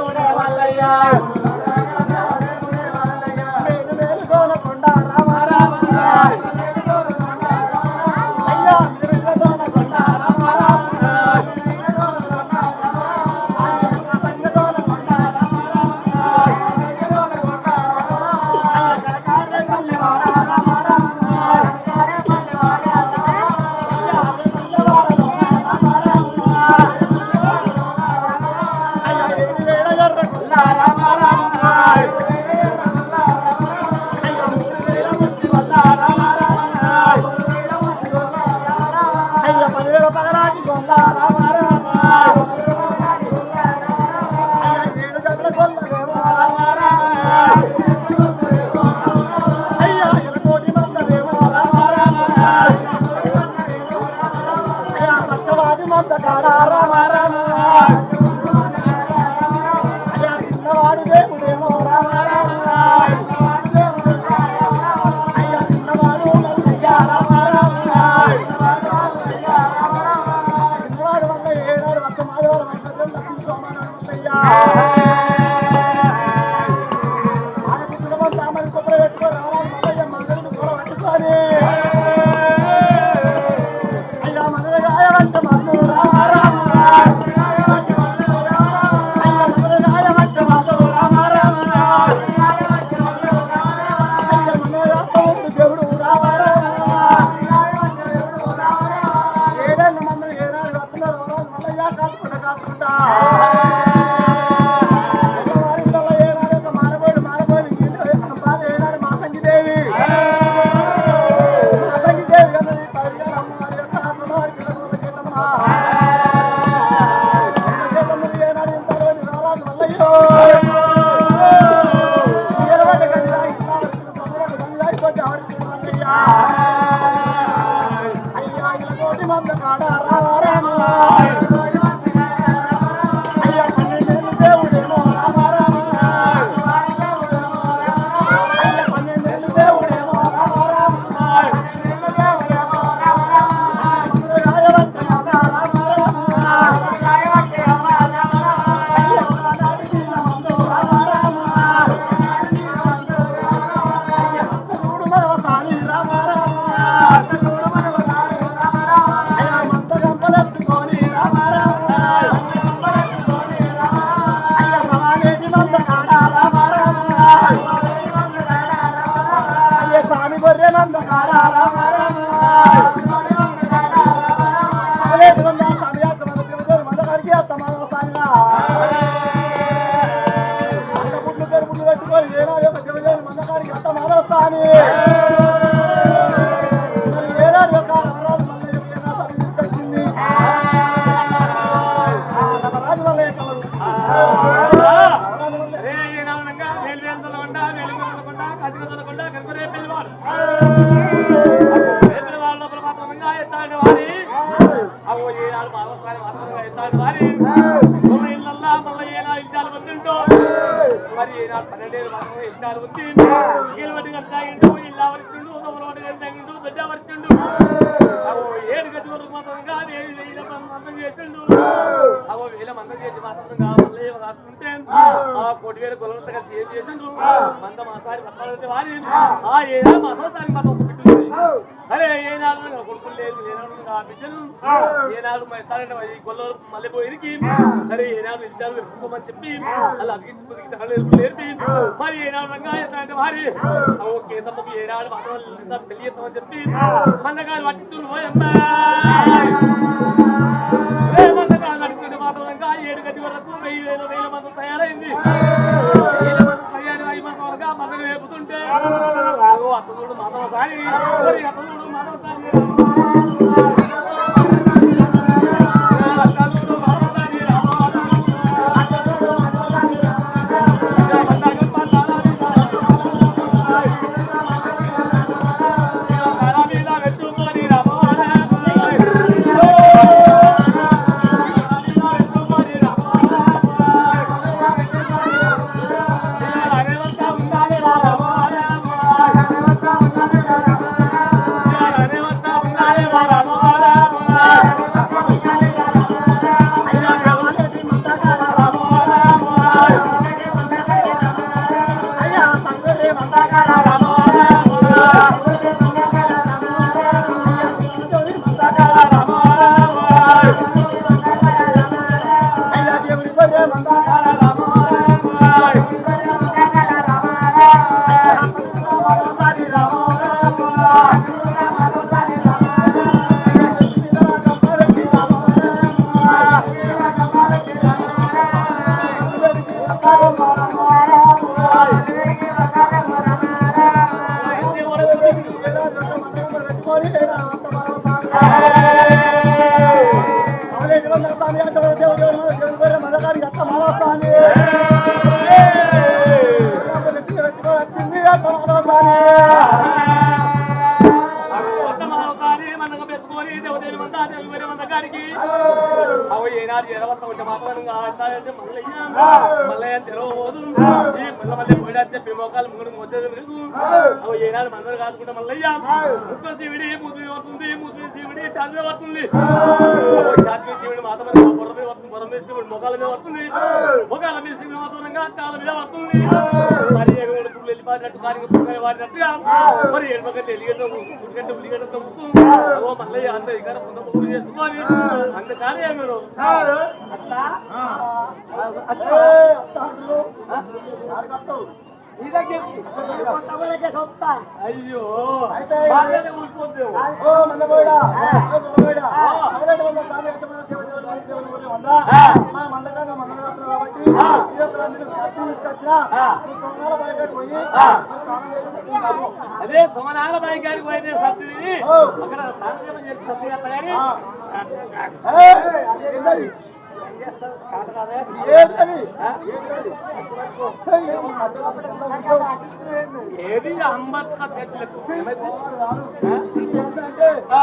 உதவலையா Tolong. కాకుంటే ఆ. కోటి వేల గొల్లలతో కలిసి ఏం చేసిండ్రు? మంద మాసారి పట్టాలంటే వారి. ఆ. ఏనాడు మాసానికి మనం ఒక బిడ్డ. అరే ఏనాడు నా కొడుకులు లేదు ఏనాడు నా బిడ్డలు. ఏనాడు మా ఈ గొల్లలు మళ్ళీ పోయినకి సరే ఏనాడు ఇద్దరు వెతుకోమని చెప్పి అలా అగ్గించుకుని తగలేరు నేర్పి మరి ఏనాడు రంగా ఎత్తాలంటే వారి? ఓకే తప్పకు ఏనాడు మాత్రం పెళ్ళి చేస్తామని చెప్పి మందగాలు పట్టించుకుని పోయమ్మా వాతావరణంగా ఏడు గది వరకు వెయ్యి వేల వేల మంది తయారైంది. వేల మంది తయారు వేపుతుంటే అతనుడు మాధవ సాయి అతనుడు మాధవ సాయి మళ్ళీ ఏనాడు ఎరవత్త ఉంటే తెరవబోదు ఈ మల్ల మల్లె పోయిడా చెప్పి మోకాలు మూడు మీకు అవి ఏనాడు మందరు కాదుకుంటే మల్లయ్య ముక్కలు చీవిడి ముద్దు పడుతుంది ముద్దు చీవిడి చాంద్ర పడుతుంది. చాతి చీవిడి మాత్రం బొర్ర మీద పడుతుంది బొర్ర మీద చీవిడి మొగాల మీద పడుతుంది. మొగాల మీద చీవిడి మాత్రంగా కాళ్ళ మీద పడుతుంది. మరి ఏడు పువ్వులు వెళ్ళిపోయినట్టు కానీ పువ్వులు వాడినట్టుగా మరి ఎడమగట్ట ఎలిగడ్డ పుట్టుగట్ట ఉల్లిగడ్డతో ముక్కు ఓ మల్లయ్య అంత ఇక్కడ ముందు పువ్వులు చేసుకొని. అందుకని మీరు. అయ్యో అదే సోమనాల బాయి గారికి పోయితే సత్యది అక్కడ సాంకేతం చేసి సత్య కానీ ఏది అంబత్క చెట్లకు ఏమైతే? ఆ?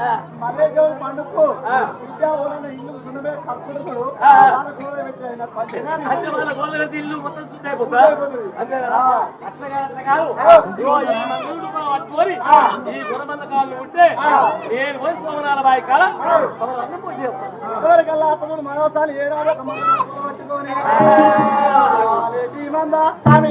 ఆ. మల్లెదేవుని పండుగకు. విద్యా ఊరన్న ఇల్లు సున్నమే కట్టుకుంటాడు. వాళ్ళ అంటే ఇల్లు మొత్తం అంతే కదా? అట్లా కాదు, పట్టుకొని ఈ గుణబంధకాలు ఉంటే నేను పోయి సోమనాల బాయి కాడ సోమనాలను పూజ చేస్తాను. ఎవరికల్లా అతడు మరోసారి ఏడాది ఒక మంద పట్టుకొని ఆలేటి మంద స్వామి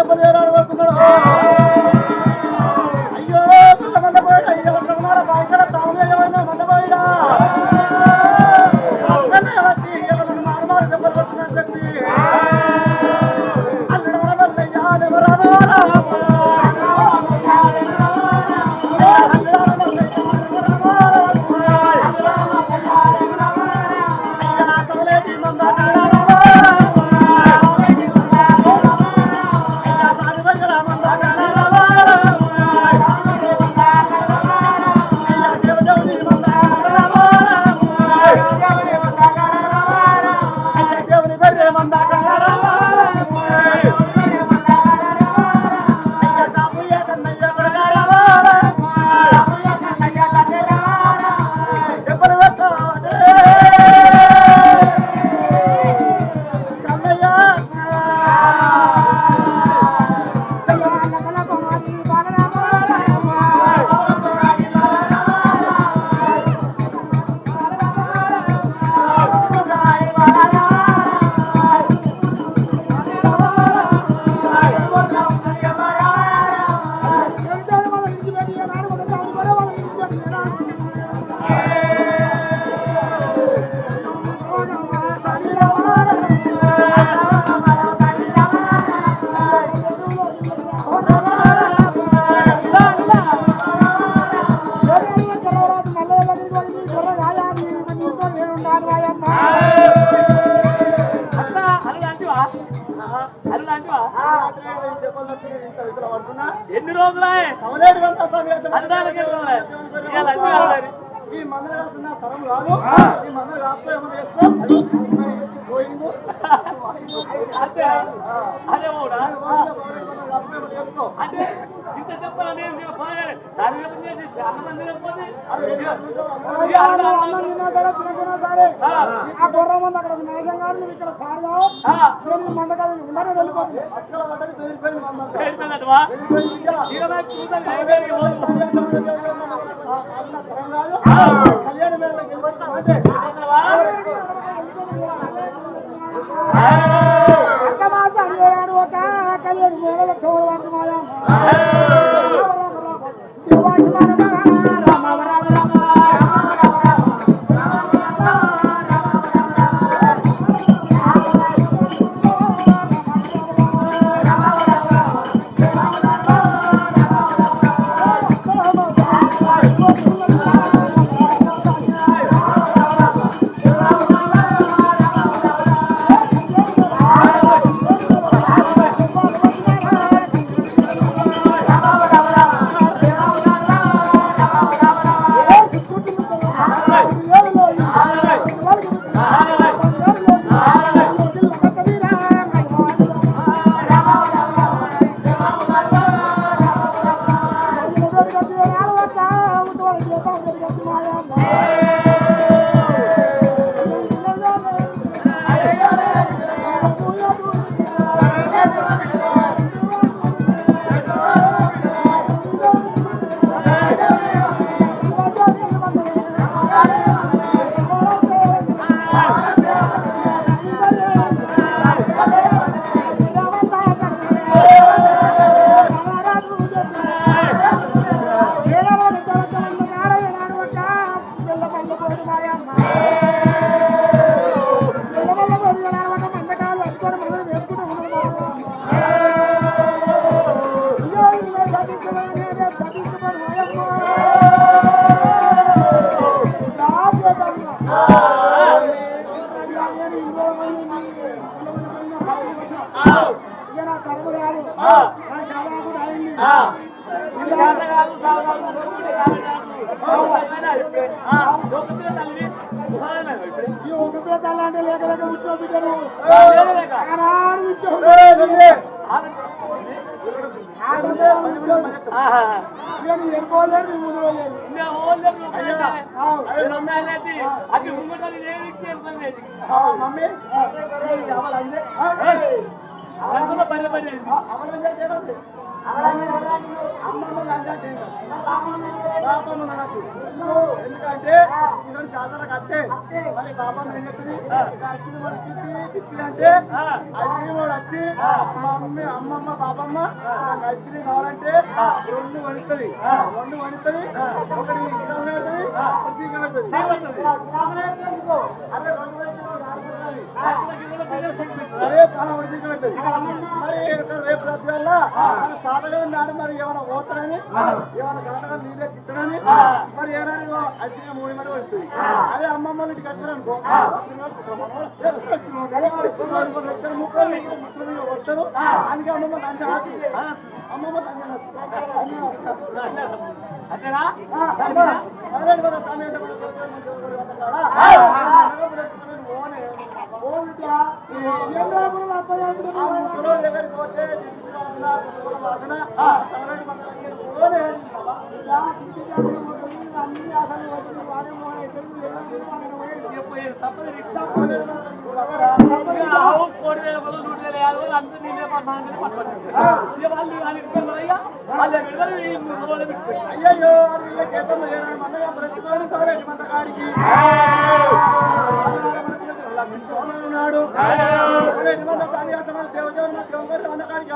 అయ్యో తరం రాదు. ఈ మందులు రాస్తే ఏమన్నా చేసుకో అదే కూడా అంటే ఇంత చెప్పాలి చేసి అన్నం తిన్నా సరే తినకున్నా సరే ఆ. గుర్రం ఉంది అక్కడ గారు నువ్వు ఇక్కడ పాడదావు వెళ్ళిపోతుంది అక్క మాత్రం ఏడు ఒక కళ్యాణ మేళ చూడవంటి మాయా ఆ. ఆ, నోకుతే తల్లి. ఉపాధి ఇప్పుడు. ఈ ఒక పిల్ల తల్లంటే లేక లేక ఉద్యోగ బిడ్డలు లేదు లేక. ఆనాడు ఉద్యోగం ఆహా. నేను ఎన్నుకోలేరు నీ ముందు లేదు ఇంకా ఓన్లీ నువ్వు పెట్టాలి. నేను ఉన్నాననేది, అది ముంగటని నేను ఇస్తే ఇబ్బంది. మమ్మీ అందులో పని పని అయింది. ఎందుకంటే ఇదని జాతరకు వస్తే మరి పాపం ఏం చెప్తుంది ఐస్ క్రీమ్ వాడు తిప్పి అంటే. ఐస్ క్రీమ్ వాడు వచ్చి మమ్మీ అమ్మమ్మ పాపమ్మ నాకు ఐస్ క్రీమ్ కావాలంటే రెండు వణుతుంది రెండు వణుతుంది ఒకటి గిలాసులో పెడుతుంది. ఒకటి చీక పెడుతుంది అరే రెండు చీక పెడుతుంది మరి రేపు రద్దు మన సాధగా నాడు మరి ఏమైనా పోతాడని ఏమైనా సాధగా నీళ్ళే తిట్టడని మరి ఏమైనా అసిగా మూడు మంది పడుతుంది అదే అమ్మమ్మ ఇంటికి వచ్చారనుకో ముక్కలు వస్తారు అందుకే అమ్మమ్మ దంచ అమ్మమ్మ అంతేనా? సరే కదా స్వామి అంటే ముసలో దగ్గరికి పోతే జిడ్డు వాసన పురుగుల వాసన సవరణ మందరం చెప్పు, ఏం తప్పదు నీకు. ఇక ఆవు కోడి వేల కొలు, నూటి వేల యాభై వేలు అంతా నీళ్ళే పద్నాలుగు వేలు పట్టుకొచ్చింది. ఇక వాళ్ళు వాళ్ళు ఇట్టుకెళ్ళరు అయ్యా. వాళ్ళు ఎక్కడికి ఈ మూడు రోజులు పెట్టుకోండి. అయ్యయ్యో వీళ్ళ కేతం ఏడు మందగా బ్రతుకొని సవరేటి మంద కాడికి లక్ష్మీ స్వామి ఉన్నాడు సవరేటి మంద సన్యాసమైన కాడికి